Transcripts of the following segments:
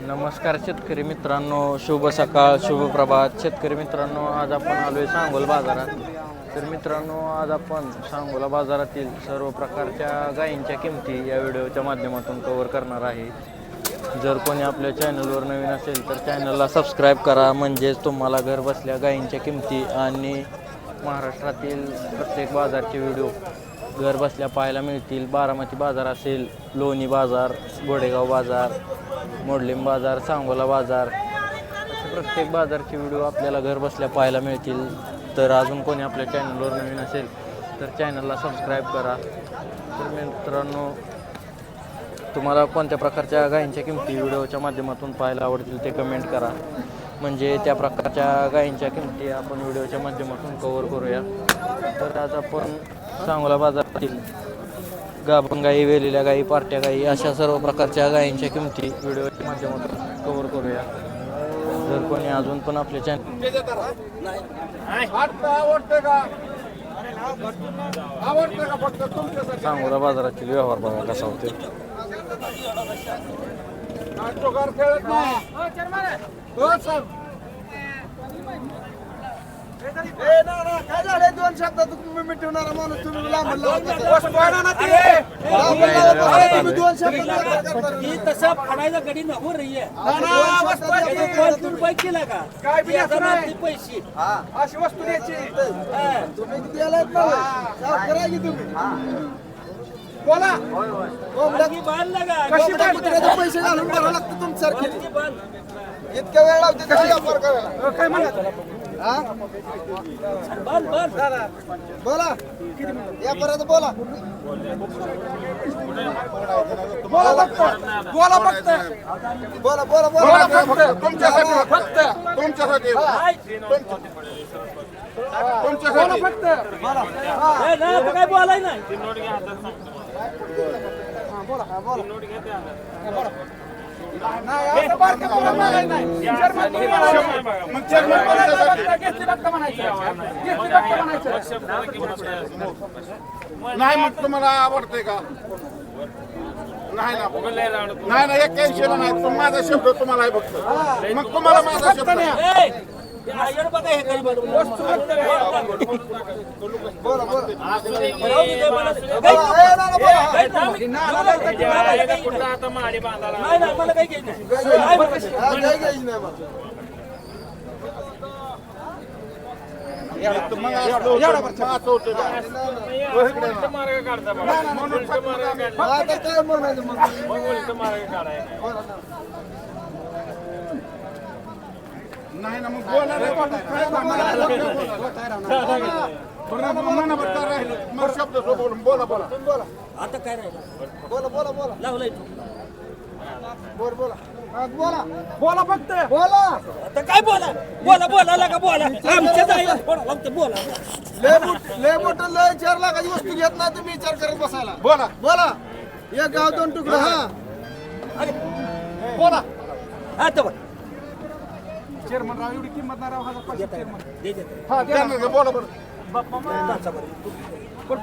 नमस्कार शेतकरी मित्रांनो शुभ सकाळ शुभ प्रभात. शेतकरी मित्रांनो आज आपण आलो आहे सांगोल बाजारात. तर मित्रांनो आज आपण सांगोला बाजारातील सर्व प्रकारच्या गायींच्या किमती या व्हिडिओच्या माध्यमातून कव्हर करणार आहे. जर कोणी आपल्या चॅनलवर नवीन असेल तर चॅनलला सबस्क्राईब करा. म्हणजेच तुम्हाला घर बसल्या गायींच्या किमती आणि महाराष्ट्रातील प्रत्येक बाजारचे व्हिडिओ घर बसल्या पाहायला मिळतील. बारामती बाजार असेल लोणी बाजार गोडेगाव बाजार मोडलिम बाजार सांगोला बाजार. असे प्रत्येक बाजारचे व्हिडिओ आपल्याला घर बसल्या पाहायला मिळतील. तर अजून कोणी आपल्या चॅनलवर नवीन असेल तर चॅनलला सबस्क्राईब करा. तर मित्रांनो तुम्हाला कोणत्या प्रकारच्या गायींच्या किमती व्हिडिओच्या माध्यमातून पाहायला आवडतील ते कमेंट करा. म्हणजे त्या प्रकारच्या गायींच्या किमती आपण व्हिडिओच्या माध्यमातून कवर करूया. तर आज आपण सांगोला बाजारातील गाभण गाई वेलेल्या गाई पार्ट्या गाई अशा सर्व प्रकारच्या गायींच्या किमती व्हिडिओच्या माध्यमातून कव्हर करूया. जर कोणी अजून पण आपल्या चॅनल सांगोला बाजारातील व्यवहार बघा कसा होते खेळत नाही काय झालंय दोन शब्दात तुम्ही मिटवणारा माणूस तुम्ही लांब दोन? ही तसा फाडायला गडी नको रही आहे केला का काय पैसे अशी वस्तू द्यायची हा. तुम्ही किती आलात ना साफ करा की तुम्ही बोला कशी पैसे घालून भरावं लागतं तुमच्यासारखे इतक्या वेळ लावते कशी व्यापार करायला काय हा बांध बोला या परत बोला. बोला फक्त. बोला फक्त. बोला बोला बोला. फक्त. तुमच्यासाठी फक्त. तुमच्यासाठी. तुमच्यासाठी. फक्त. ए, नाही आता काय बोलाय नाही? बारक्या पोरांना नाही. मग तुम्हाला आवडतंय का? नाही ना. नाही ना एक्क्याऐंशी नाही. तो माझा शब्द तुम्हाला फक्त मग तुम्हाला माझा शब्द. ए, ते आयर बघा हे काही बघ. बोला बोला राहू दे ते मला काही घ्यायचं नाही. नाही नाही मला काही घ्यायचं नाही. नाही बरं का? हा, नाही घ्यायची नाही मग. मग असं होतं, मग असं होतं का? हो, इकडे ना. नाही, नाही, म्हणून फक्त आम्ही- हा, तर काय म्हणायचं मग? बोला ना. नाही ना मग बोला रे बाबा. काय म्हणायला? बोला. काय राहिलं? मग शब्द सो बोलून बोला बोला. बोला. आता काय राहिलं? बोला बोला बोला. लावलंय तू. बोल बोला. हा, बोला. बोला फक्त. बोला. आता काय बोला? बोला बोला लागा बोला. आमच्या बोला फक्त बोला. लय मोठ लय मोठं लय चार लाखाची वस्तू घेत नाही तुम्ही विचार करत बसायला. बोला. बोला. एक गाव दोन तुकडं हा. अरे. बोला. आता बघ चेअरमन राव एवढी किंमत नाही राव हजार चेअरमन. दे दे हा द्या बोला बरं.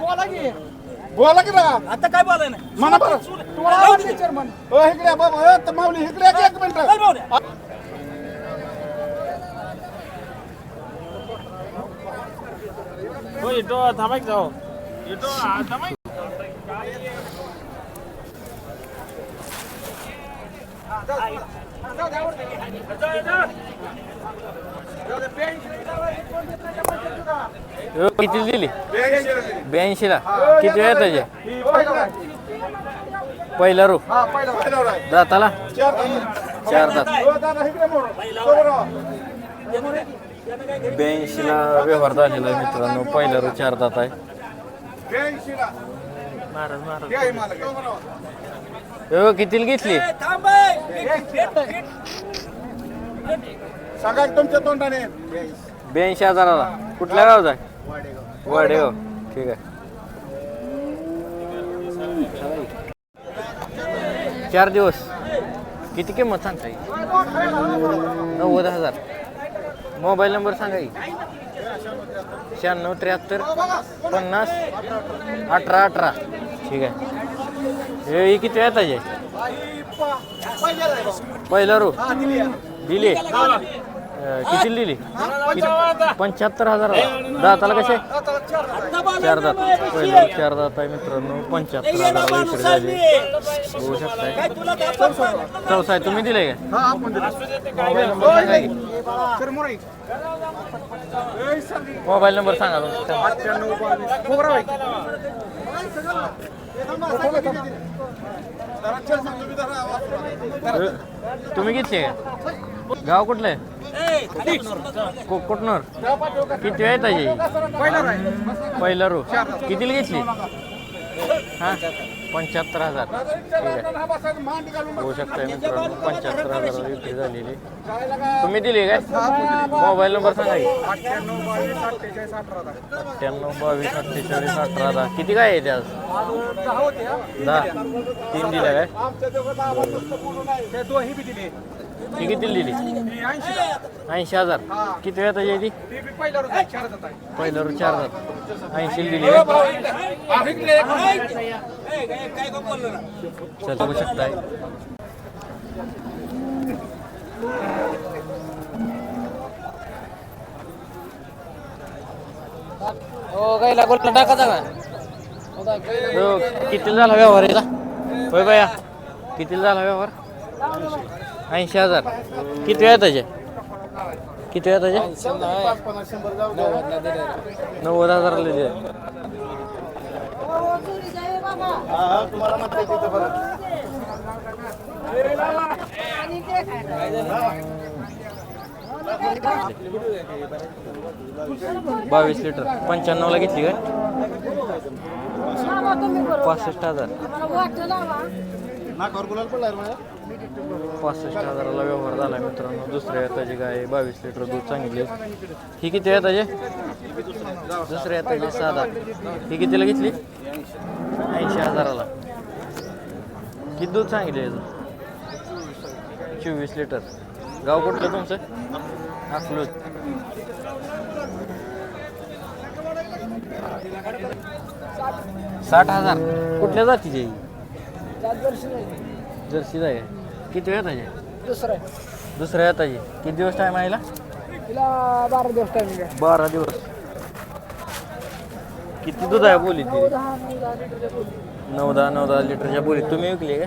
बोला की. बोला की ना. आता काय बोलाय नाही? म्हणा बरं. तुम्हाला चेअरमन. हो इकडे बाबा ए, तर माऊली इकडे एक मिनिट. चल भाऊ हो, किती दिली? ब्याऐंशीला. किती वेळ त्याचे? पहिला रू हा पहिला पहिला राय. दाताला? चार चार दात. ब्याऐंशीला व्यवहार झालेला आहे मित्रांनो. पहिला रू चार दात आहे. हे कितीला घेतली? सांगा तुमच्या तोंडाने. ब्याऐंशी हजाराला. कुठल्या गावचा? आहे वाडेगाव. ठीक आहे. चार दिवस. किती किंमत सांगता येईल? नव्वद हजार. मोबाईल नंबर सांगा की. शहाण्णव त्र्याहत्तर पन्नास अठरा अठरा. ठीक आहे. हे किती वेळ आहे पहिला रो हा दिली किती दिली पंच्याहत्तर हजार दाताला कसे चार हजार. चार दात पहिलं चार दात आहे मित्रांनो पंच्याहत्तर हजाराला विक्री झाली बघू शकताय चौसा आहे तुम्ही दिले का हा आपण दिली. मोबाईल नंबर सांगा की. Sir mori. मोबाईल नंबर सांगा तुमचा. तुम्ही किती गाव कुठलं आहे? कुठनर किती आहे? त्याची. पहिला रो. कितीला घेतली? हां? पंच्याहत्तर हजार. होऊ शकतं मित्रांनो पंच्याहत्तर हजार विक्री झालेली. तुम्ही दिली काय? मोबाईल नंबर सांगा. अठ्ठ्याण्णव बावीस अठ्ठेचाळीस अठरा दहा. किती काय होते हा. दहा. तीन दिल्या काय? ते किती दिली? ऐंशी हजार. किती वेळ त्याची ती पहिल्यावर चार हजार. ऐंशी दिली चल बघू शकताय. हो गायला गोल्ड टाकायचा का हो, कितीला झाला व्यवहार याचा? होय बाया. कितीला झाला व्यवहार? ऐंशी हजार. किती वेळ त्याचे? किती वेळ त्याचे? नव्वद हजार बावीस लिटर. पंच्याण्णवला घेतली काय? पासष्ट हजार. पासष्ट हजाराला व्यवहार झाला मित्रांनो. दुसऱ्या येताची गाय बावीस लिटर दूध सांगितले ही किती येताचे? दुसऱ्या येताची साधा ही कितीला घेतली? ऐंशी हजाराला. किती दूध सांगितले याचं चोवीस लिटर. गाव कुठलं तुमचं? अकलूज. साठ हजार. कुठल्या जातीचे जर्सी जाय किती वेळ त्याचे दुसरं. दुसऱ्या येताचे किती दिवस टाईम आहे हिला? तिला बारा दिवस आहे. बारा दिवस. किती दूध आहे बोली ती दहा नऊ दहा बोली. नऊ दहा नऊ दहा लिटरच्या बोलीत. तुम्ही विकली का?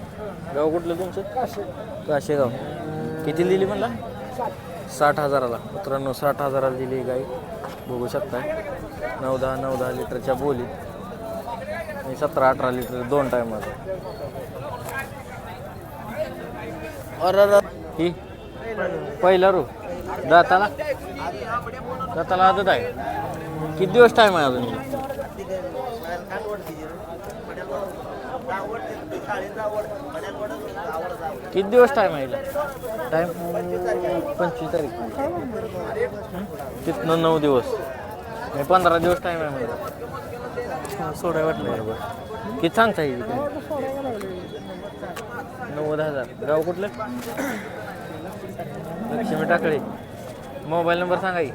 गाव कुठलं तुमचं? काशे. काशेगाव किती दिली म्हणला? साठ. हजाराला. मित्रांनो साठ हजाराला दिली गाय. बघू शकता नऊ दहा नऊ दहा लिटरच्या बोलीत. आणि सतरा अठरा लिटर दोन टायमाचं अरे ही. पहिला रू. दाताला? दाताला आदत आहे. किती दिवस टाईम आहे अजून? किती दिवस टाईम आहे टाईम पंचवीस तारीख. तिथनं नऊ दिवस. नाही पंधरा दिवस टाईम आहे मला सोडाय वाटलं. बरोबर. किती सांगता येईल नव्वद हजार. गाव कुठलं? लक्ष्मी टाकळे. मोबाईल नंबर सांगा की.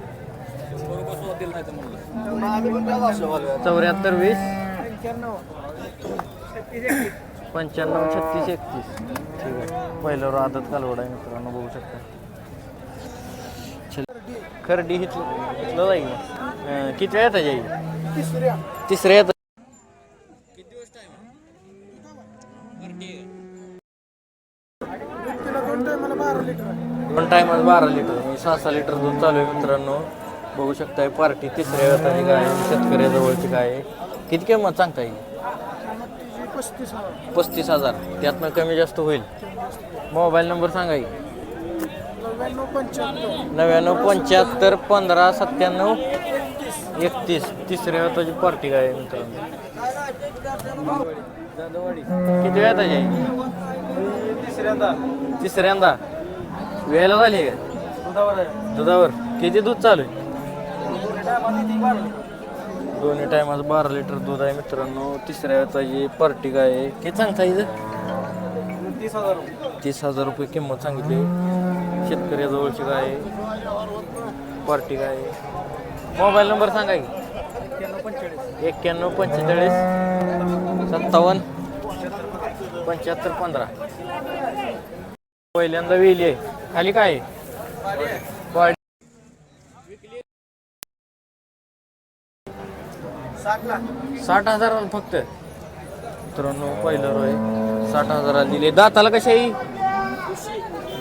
चौऱ्याहत्तर वीस. पंच्याण्णव छत्तीस एकतीस. ठीक आहे. पहिल्यावर आदत कालवड आहे मित्रांनो बघू शकता. खरडी हिथलं हिथलं जाईल किती वेळात जाईल तिसऱ्या. तिसऱ्या येतात. बारा लिटर आहे. दोन टायमात बारा लिटर. मी सहा सहा लिटर दूध चालू आहे मित्रांनो. बघू शकताय पार्टी तिसऱ्या गाय आहे, शेतकऱ्याजवळची आहे. किती किंमत सांगता येईल? पस्तीस हजार. त्यातनं कमी जास्त होईल. मोबाईल नंबर सांगा नव्याण्णव पंच्याहत्तर. पंधरा सत्त्याण्णव एकतीस. तिसऱ्या वेताची पार्टी काय मित्रांनो? किती वेळा आहे? तिसऱ्यांदा. तिसऱ्यांदा. वेळेला झाली का? दुधावर किती दूध चालू आहे? दोन्ही टायमाचं बारा लिटर? दूध आहे मित्रांनो. तिसऱ्या वेताची पार्टी काय आहे? किती सांगता इथं? तीस हजार रुपये. तीस हजार रुपये किंमत सांगितली. शेतकऱ्याजवळची काय आहे? पार्टी काय आहे? मोबाईल नंबर सांगा की. एक्क्याण्णव पंचेचाळीस. एक्क्याण्णव पंचेचाळीस सत्तावन्न पंच्याहत्तर पंधरा. पहिल्यांदा वेली आहे. खाली काय आहे? साठ हजार फक्त. मित्रांनो पहिलं रोय साठ हजाराला दिले. दाताला कशा आहे?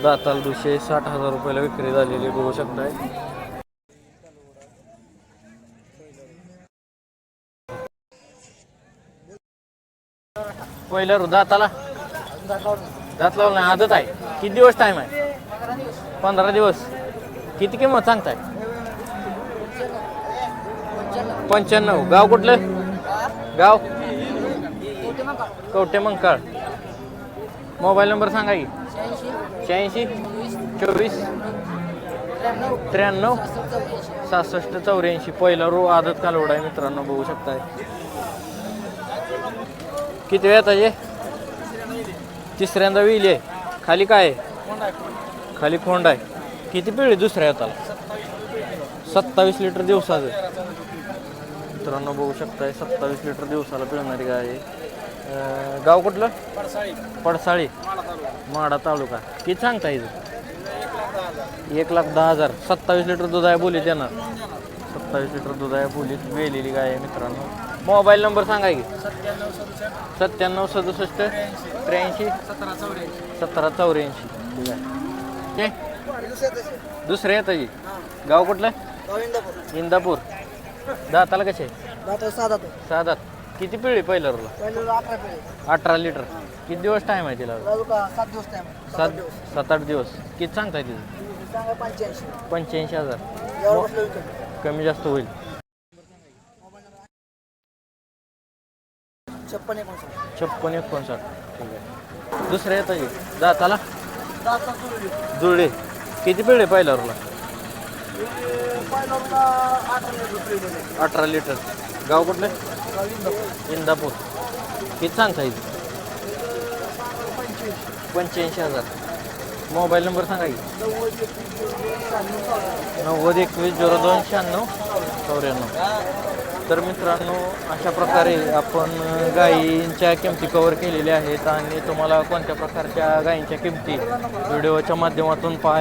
दाताला दुशे साठ हजार रुपयाला विक्री झालेली बघू शकताय. पहिलं दाताला. दात लावलं आदत आहे. किती दिवस टाइम आहे? पंधरा दिवस. किती किंमत सांगताय? पंच्याण्णव. गाव कुठलं? गाव? कवटे मंकाळ मोबाईल नंबर सांगा की. शहाऐंशी चोवीस त्र्याण्णव सहासष्ट चौऱ्याऐंशी. पहिला रो आदत कालवड आहे मित्रांनो बघू शकताय. किती वेळ आहे? तिसऱ्यांदा विली आहे खाली काय आहे? खाली खोंड आहे. किती पिढी दुसऱ्या हाताला? सत्तावीस लिटर दिवसाचं. मित्रांनो बघू शकताय सत्तावीस लिटर दिवसाला पिळणारी गाय आहे. गाव कुठलं? पडसाळी. माडा तालुका. किती सांगता इथं? एक लाख दहा हजार. सत्तावीस लिटर दूध आहे बोलीत येणार सत्तावीस लिटर दूध आहे बोलीत वेलेली गाय आहे मित्रांनो. मोबाईल नंबर सांगा की. सत्त्याण्णव सदुसष्ट त्र्याऐंशी. सतरा चौऱ्याऐंशी. ठीक आहे. ते दुसरं गाव कुठलं? इंदापूर. दाताला कसे? सहा दात किती पिळी पहिल्या रोला अठरा लिटर. किती दिवस टाईम आहे तिला? सात सात आठ दिवस. किती सांगताय तिथं पंच्याऐंशी. हजार. कमी जास्त होईल. छप्पन एकोणसाठ. ठीक आहे. दुसरं येतं जी दाताला? जुळे किती पिळे पहिल्या रोला अठरा लिटर गाव कुठलं? इंदापूर. किती सांगता इथे पंच्याऐंशी हजार. मोबाईल नंबर सांगा की. नव्वद एकवीस झिरो दोन शहाण्णव चौऱ्याण्णव. तर मित्रांनो अशा प्रकारे आपण गायींच्या किमती कवर केलेल्या आहेत आणि तुम्हाला कोणत्या प्रकारच्या गायींच्या किमती व्हिडिओच्या माध्यमातून पाहा